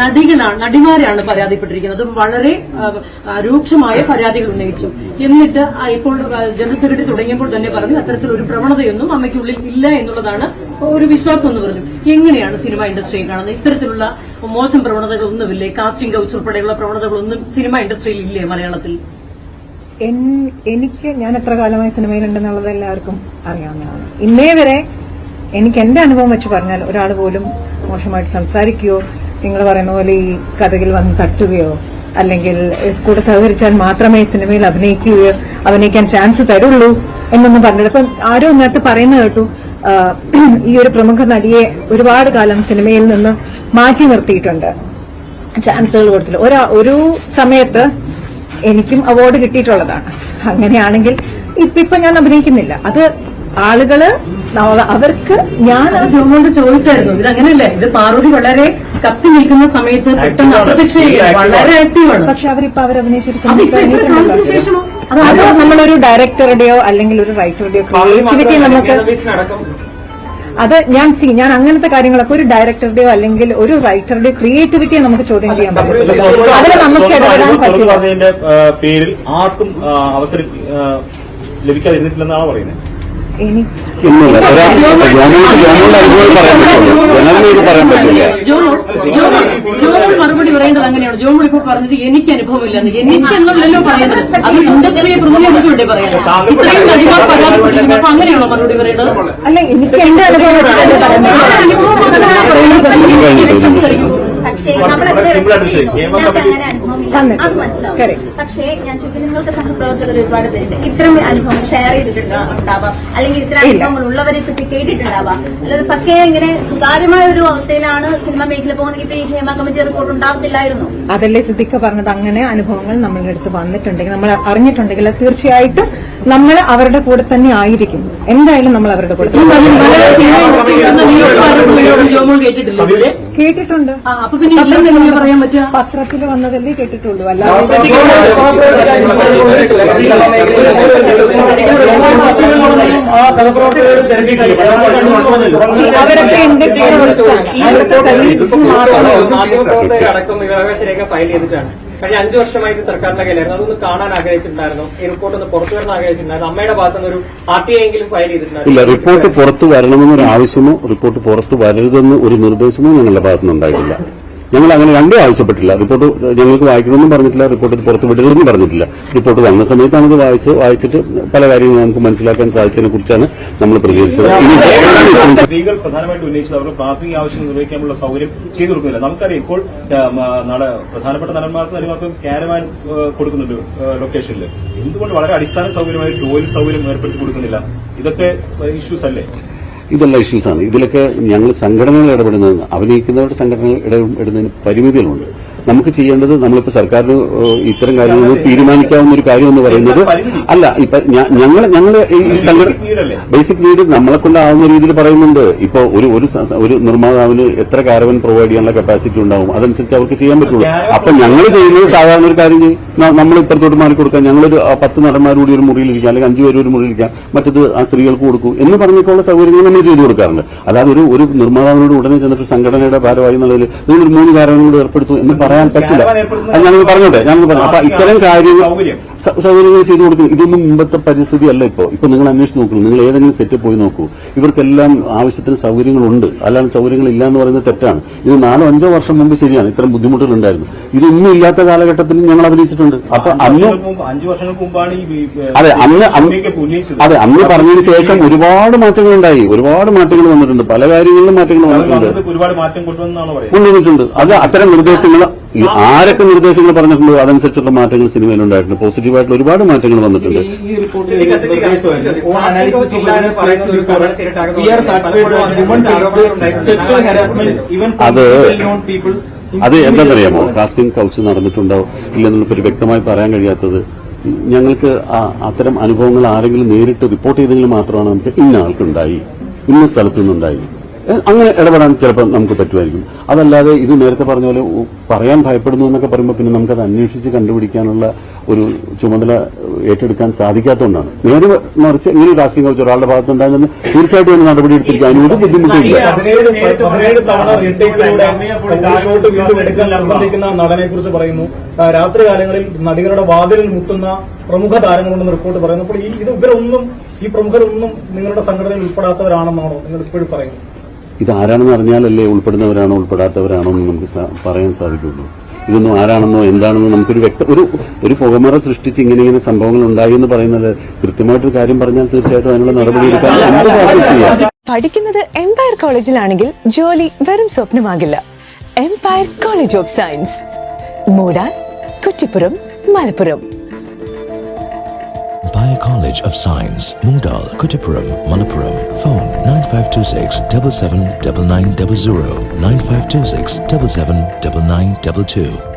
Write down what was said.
നടികളാണ് നടിമാരാണ് പരാതിപ്പെട്ടിരിക്കുന്നത്. വളരെ രൂക്ഷമായ പരാതികൾ ഉന്നയിച്ചു. എന്നിട്ട് ഇപ്പോൾ ജനറൽ തുടങ്ങിയപ്പോൾ തന്നെ പറഞ്ഞു അത്തരത്തിലൊരു പ്രവണതയൊന്നും അമ്മയ്ക്കുള്ളിൽ ഇല്ല എന്നുള്ളതാണ് ഒരു വിശ്വാസം എന്ന് പറഞ്ഞു. എങ്ങനെയാണ് സിനിമ ഇൻഡസ്ട്രിയെ കാണുന്നത്? ഇത്തരത്തിലുള്ള മോശം പ്രവണതകളൊന്നുമില്ലേ? കാസ്റ്റിംഗ് കൗച്ച് ഉൾപ്പെടെയുള്ള പ്രവണതകളൊന്നും സിനിമ ഇൻഡസ്ട്രിയിൽ ഇല്ലേ മലയാളത്തിൽ? എനിക്ക് ഞാൻ എത്ര കാലമായി സിനിമയിലുണ്ടെന്നുള്ളത് എല്ലാവർക്കും അറിയാവുന്നതാണ്. ഇന്നേ വരെ എനിക്ക് എന്റെ അനുഭവം വെച്ച് പറഞ്ഞാൽ ഒരാൾ പോലും മോശമായിട്ട് സംസാരിക്കുകയോ നിങ്ങൾ പറയുന്ന പോലെ ഈ കഥകിൽ വന്ന് തട്ടുകയോ അല്ലെങ്കിൽ കൂടെ സഹകരിച്ചാൽ മാത്രമേ സിനിമയിൽ അഭിനയിക്കുകയോ അഭിനയിക്കാൻ ചാൻസ് തരുള്ളൂ എന്നൊന്നും പറഞ്ഞില്ല. അപ്പം ആരോ ഇന്നത്തെ പറയുന്ന കേട്ടു ഈ ഒരു പ്രമുഖ നടിയെ ഒരുപാട് കാലം സിനിമയിൽ നിന്ന് മാറ്റി നിർത്തിയിട്ടുണ്ട്. ചാൻസുകൾ കൊടുത്തില്ല. ഒരാ ഒരു സമയത്ത് എനിക്കും അവാർഡ് കിട്ടിയിട്ടുള്ളതാണ്. അങ്ങനെയാണെങ്കിൽ ഇപ്പൊ ഞാൻ അഭിനയിക്കുന്നില്ല. അത് ആളുകൾ അവർക്ക് ഞാൻ ജോമോന്റെ ചോയ്സ് ആയിരുന്നു. ഇത് അങ്ങനെയല്ല? ഇത് പാർവതി വളരെ കത്തി നിൽക്കുന്ന സമയത്ത് പെട്ടെന്ന് അപ്രത്യക്ഷ വളരെ ആക്റ്റീവാണ് പക്ഷെ അവരിപ്പോ അവർ അത് അത് നമ്മളൊരു ഡയറക്ടറുടെയോ അല്ലെങ്കിൽ ഒരു റൈറ്ററുടെയോ ക്രിയേറ്റിവിറ്റി നമുക്ക് അത് ഞാൻ സി ഞാൻ അങ്ങനത്തെ കാര്യങ്ങളൊക്കെ ഒരു ഡയറക്ടറുടെയോ അല്ലെങ്കിൽ ഒരു റൈറ്ററുടെയോ ക്രിയേറ്റിവിറ്റിയെ നമുക്ക് ചോദ്യം ചെയ്യാൻ പറ്റില്ല അതിൽ നമുക്ക് ഇടപെടാൻ പറ്റില്ല. പേരിൽ ആർക്കും അവസരം ലഭിക്കാതിരുന്നിട്ടില്ലെന്നാണ് പറയുന്നത്? ജോമോൾ മറുപടി പറയേണ്ടത് അങ്ങനെയാണ്. ജോമോൾ ഇപ്പോൾ പറഞ്ഞത് എനിക്ക് അനുഭവമില്ലെന്ന്. എനിക്ക് എന്നല്ലല്ലോ പറയുന്നത്. അത് ഇൻഡസ്ട്രിയെ പ്രതിനിധിച്ചുകൊണ്ടേ പറയുന്നത് ഇത്രയും നടിമാർ പരാതിപ്പെട്ടിരിക്കുന്നു അപ്പൊ അങ്ങനെയാണോ മറുപടി പറയേണ്ടത്? അല്ല എനിക്ക് എന്റെ അനുഭവം വെച്ചിട്ടല്ലേ പറയുന്നത്. പക്ഷേ കുറച്ച് നമ്മളത് വളരെ simple ആയിട്ട് respect ചെയ്യുന്നു. ചെയ്യും. നിങ്ങൾക്ക് അങ്ങനെ അനുഭവമില്ല വന്നിട്ട്. അത് മനസ്സിലാവും Correct. പക്ഷേ ഞാൻ നിങ്ങൾക്ക് സഹപ്രവർത്തകർ ഒരുപാട് പേരുണ്ട്. ഇത്തരം അനുഭവങ്ങൾ ഷെയർ ചെയ്തിട്ടുണ്ടാവാം അല്ലെങ്കിൽ ഇത്തരം ഇല്ല. അനുഭവങ്ങൾ ഉള്ളവരെ പറ്റി കേട്ടിട്ടുണ്ടാവാം. അല്ലാതെ പക്കേ ഇങ്ങനെ സുതാര്യമായ ഒരു അവസ്ഥയിലാണ് സിനിമ മേഖല പോകുന്നെങ്കിൽ ഈ ഹേമ കമ്മിറ്റി റിപ്പോർട്ട് ഉണ്ടാവത്തില്ലായിരുന്നു. അതല്ലേ സിദ്ധിക്ക പറഞ്ഞത്? അങ്ങനെ അനുഭവങ്ങൾ നമ്മളുടെ അടുത്ത് വന്നിട്ടുണ്ടെങ്കിൽ നമ്മൾ അറിഞ്ഞിട്ടുണ്ടെങ്കിൽ തീർച്ചയായിട്ടും നമ്മൾ അവരുടെ കൂടെ തന്നെ ആയിരിക്കും. എന്തായാലും നമ്മൾ അവരുടെ കൂടെ കേട്ടിട്ടുണ്ട് ആ, അപ്പൊ പിന്നെ ഇല്ലെന്ന് പറയാൻ പറ്റുക പത്രത്തിൽ വന്നതല്ലേ കേട്ടിട്ടുള്ളൂ അല്ലാതെ അവരൊക്കെ എന്റെ അവരുടെ ഫയൽ ചെയ്തിട്ടാണ് കഴിഞ്ഞ അഞ്ചു വർഷമായിട്ട് സർക്കാരിന്റെ കയ്യിലായിരുന്നു. അതൊന്ന് കാണാൻ ആഗ്രഹിച്ചിട്ടുണ്ടായിരുന്നു. ഈ റിപ്പോർട്ട് ഒന്ന് പുറത്തു വരണം ആഗ്രഹിച്ചിട്ടുണ്ടായിരുന്നു. അമ്മയുടെ ഭാഗത്തുനിന്ന് ഒരു ആർ ടി എങ്കിലും ഫയൽ ചെയ്തിട്ടുണ്ടായിരുന്നു. റിപ്പോർട്ട് പുറത്തു വരണമെന്നൊരു ആവശ്യമോ റിപ്പോർട്ട് പുറത്തു വരരുതെന്ന് ഒരു നിർദ്ദേശമോ ഞങ്ങളുടെ ഭാഗത്തുനിന്ന് ഉണ്ടായിട്ടില്ല ഞങ്ങൾ അങ്ങനെ രണ്ടും ആവശ്യപ്പെട്ടില്ല. റിപ്പോർട്ട് ഞങ്ങൾക്ക് വായിക്കണമെന്നും പറഞ്ഞിട്ടില്ല റിപ്പോർട്ട് പുറത്ത് വിടരുതെന്നും പറഞ്ഞിട്ടില്ല. റിപ്പോർട്ട് വന്ന സമയത്ത് നമുക്ക് വായിച്ച് വായിച്ചിട്ട് പല കാര്യങ്ങളും നമുക്ക് മനസ്സിലാക്കാൻ സാധിച്ചതിനെ കുറിച്ചാണ് നമ്മൾ പ്രതികരിച്ചത്. സ്ത്രീകൾ പ്രധാനമായിട്ട് ഉന്നയിച്ചത് അവർക്ക് പ്രാഥമിക ആവശ്യം നിർവഹിക്കാനുള്ള സൗകര്യം ചെയ്തു കൊടുക്കുന്നില്ല. നമുക്കറിയാം ഇപ്പോൾ നാളെ പ്രധാനപ്പെട്ട നടന്മാർക്ക് അതിനകത്തും ക്യാരവാൻ കൊടുക്കുന്നുണ്ട് ലൊക്കേഷനിൽ എന്തുകൊണ്ട് വളരെ അടിസ്ഥാന സൗകര്യമായി ടോയ്ലറ്റ് സൗകര്യം ഏർപ്പെടുത്തി കൊടുക്കുന്നില്ല? ഇതൊക്കെ ഇഷ്യൂസ് അല്ലേ? ഇതെല്ലാം ഇഷ്യൂസാണ് ഇതിലൊക്കെ ഞങ്ങൾ സംഘടനകൾ ഇടപെടുന്നതെന്ന് അഭിനയിക്കുന്നവരുടെ സംഘടനകൾ ഇടപെടുന്നതിന് പരിമിതികളുണ്ട്. നമുക്ക് ചെയ്യേണ്ടത് നമ്മളിപ്പോ സർക്കാരിന് ഇത്തരം കാര്യങ്ങൾ തീരുമാനിക്കാവുന്ന ഒരു കാര്യം എന്ന് പറയുന്നത് അല്ല ഇപ്പൊ ഞങ്ങൾ ഞങ്ങൾ ഈ സംഘടന? ബേസിക് നീഡ് നമ്മളെ കൊണ്ടാവുന്ന രീതിയിൽ പറയുന്നുണ്ട്. ഇപ്പൊ ഒരു ഒരു ഒരു നിർമ്മാതാവിന് എത്ര കാരവൻ പ്രൊവൈഡ് ചെയ്യാനുള്ള കപ്പാസിറ്റി ഉണ്ടാവും? അതനുസരിച്ച് അവർക്ക് ചെയ്യാൻ പറ്റുള്ളൂ. അപ്പൊ ഞങ്ങൾ ചെയ്യുന്നത് സാധാരണ ഒരു കാര്യം നമ്മൾ ഇപ്പുറത്തോട്ട് മാറി കൊടുക്കാം ഞങ്ങളൊരു പത്ത് നടന്മാരുകൂടി ഒരു മുറിയിലിരിക്കാം അല്ലെങ്കിൽ അഞ്ചു പേര് ഒരു മുറിയിലിരിക്കാം മറ്റത് ആ സ്ത്രീകൾക്ക് കൊടുക്കും എന്ന് പറഞ്ഞിട്ടുള്ള സൗകര്യങ്ങൾ നമ്മൾ ചെയ്തു കൊടുക്കാറുണ്ട്. അതായത് ഒരു ഒരു നിർമ്മാതാവിനോട് ഉടനെ ചെന്നിട്ട് സംഘടനയുടെ ഭാരമായി എന്നുള്ളതിൽ നിങ്ങൾ മൂന്ന് കാരണങ്ങളോട് ഏർപ്പെടുത്തും എന്ന് പറയാൻ പറ്റില്ല. അത് ഞങ്ങൾ പറഞ്ഞോട്ടെ? ഞങ്ങൾ പറഞ്ഞു അപ്പൊ ഇത്തരം കാര്യങ്ങൾ സൗകര്യങ്ങൾ ചെയ്തു കൊടുക്കും. ഇതൊന്നും മുമ്പത്തെ പരിസ്ഥിതി അല്ല ഇപ്പോ. ഇപ്പൊ നിങ്ങൾ അന്വേഷിച്ച് നോക്കൂ. നിങ്ങൾ ഏതെങ്കിലും സെറ്റ് പോയി നോക്കൂ. ഇവർക്കെല്ലാം ആവശ്യത്തിന് സൗകര്യങ്ങളുണ്ട്. അല്ലാതെ സൗകര്യങ്ങൾ ഇല്ല എന്ന് പറയുന്നത് തെറ്റാണ്. ഇത് നാലോ അഞ്ചോ വർഷം മുമ്പ് ശരിയാണ്. ഇത്തരം ബുദ്ധിമുട്ടുകൾ ഉണ്ടായിരുന്നു ഇതൊന്നും ഇല്ലാത്ത കാലഘട്ടത്തിൽ ഞങ്ങൾ അഭിനയിച്ചിട്ടുണ്ട്. അപ്പൊ അന്ന് അതെ അന്ന് അതെ അന്ന് പറഞ്ഞതിന് ശേഷം ഒരുപാട് മാറ്റങ്ങൾ ഉണ്ടായി ഒരുപാട് മാറ്റങ്ങൾ വന്നിട്ടുണ്ട്. പല കാര്യങ്ങളിലും മാറ്റങ്ങൾ വന്നിട്ടുണ്ട്. കൊണ്ടുവന്നിട്ടുണ്ട്. അത് അത്തരം നിർദ്ദേശങ്ങൾ ഈ ആരൊക്കെ നിർദ്ദേശങ്ങൾ പറഞ്ഞിട്ടുണ്ടോ അതനുസരിച്ചുള്ള മാറ്റങ്ങൾ സിനിമയിൽ ഉണ്ടായിട്ടുണ്ട് പോസിറ്റീവായിട്ടുള്ള ഒരുപാട് മാറ്റങ്ങൾ വന്നിട്ടുണ്ട് അത് അത് എന്താണെന്നറിയാമോ കാസ്റ്റിംഗ് കൗച്ച് നടന്നിട്ടുണ്ടോ ഇല്ലെന്നുള്ള ഒരു വ്യക്തമായി പറയാൻ കഴിയാത്തത് ഞങ്ങൾക്ക് അത്തരം അനുഭവങ്ങൾ ആരെങ്കിലും നേരിട്ട് റിപ്പോർട്ട് ചെയ്തെങ്കിൽ മാത്രമാണ് നമുക്ക് ഇന്ന ആൾക്കുണ്ടായി ഇന്ന സ്ഥലത്തു നിന്നുണ്ടായി ഏ, അങ്ങനെ ഇടപെടാൻ ചിലപ്പോൾ നമുക്ക് പറ്റുമായിരിക്കും. അതല്ലാതെ ഇത് നേരത്തെ പറഞ്ഞ പോലെ പറയാൻ ഭയപ്പെടുന്നു എന്നൊക്കെ പറയുമ്പോൾ പിന്നെ നമുക്കത് അന്വേഷിച്ച് കണ്ടുപിടിക്കാനുള്ള ഒരു ചുമതല ഏറ്റെടുക്കാൻ സാധിക്കാത്തതുകൊണ്ടാണ്. നേരെ മറിച്ച് ഇങ്ങനെ ഒരു കാസ്റ്റിംഗ് കൗച്ച് ഒരാളുടെ ഭാഗത്തുണ്ടായിരുന്നു തീർച്ചയായിട്ടും അതിന് നടപടി എടുത്തിരിക്കാൻ ഒരു ബുദ്ധിമുട്ടില്ല. നടനെ കുറിച്ച് പറയുന്നു. രാത്രി കാലങ്ങളിൽ നടികളുടെ വാതിലിൽ മുട്ടുന്ന പ്രമുഖ താരങ്ങളുണ്ടെന്ന് റിപ്പോർട്ട് പറയുന്നു. അപ്പോൾ ഈ ഇത് ഇവരൊന്നും ഈ പ്രമുഖരൊന്നും നിങ്ങളുടെ സംഘടനയിൽ ഉൾപ്പെടാത്തവരാണെന്നാണോ നിങ്ങൾ ഇപ്പോഴും പറയുന്നത്? ഇത് ആരാണെന്ന് അറിഞ്ഞാലല്ലേ ഉൾപ്പെടുന്നവരാണോ ഉൾപ്പെടാത്തവരാണോ എന്ന് നമുക്ക് പറയാൻ സാധിക്കുള്ളൂ. ഇതൊന്നും ആരാണെന്നോ എന്താണെന്നോ നമുക്കൊരു വ്യക്ത ഒരു ഒരു പുകമറ സൃഷ്ടിച്ച് ഇങ്ങനെ ഇങ്ങനെ സംഭവങ്ങൾ ഉണ്ടായി എന്ന് പറയുന്നത് കൃത്യമായിട്ടൊരു കാര്യം പറഞ്ഞാൽ തീർച്ചയായിട്ടും അതിനുള്ള നടപടി എടുക്കാൻ എന്ത് കാര്യം ചെയ്യാം. പഠിക്കുന്നത് എംപയർ കോളേജിലാണെങ്കിൽ ജോലി വെറും സ്വപ്നമാകില്ല. Empire college of science മൂടാൻ Kuttippuram Malappuram. Empire College of Science, Moondal, Kuttipuram, Malappuram. Phone 9526 779900 9526 779922.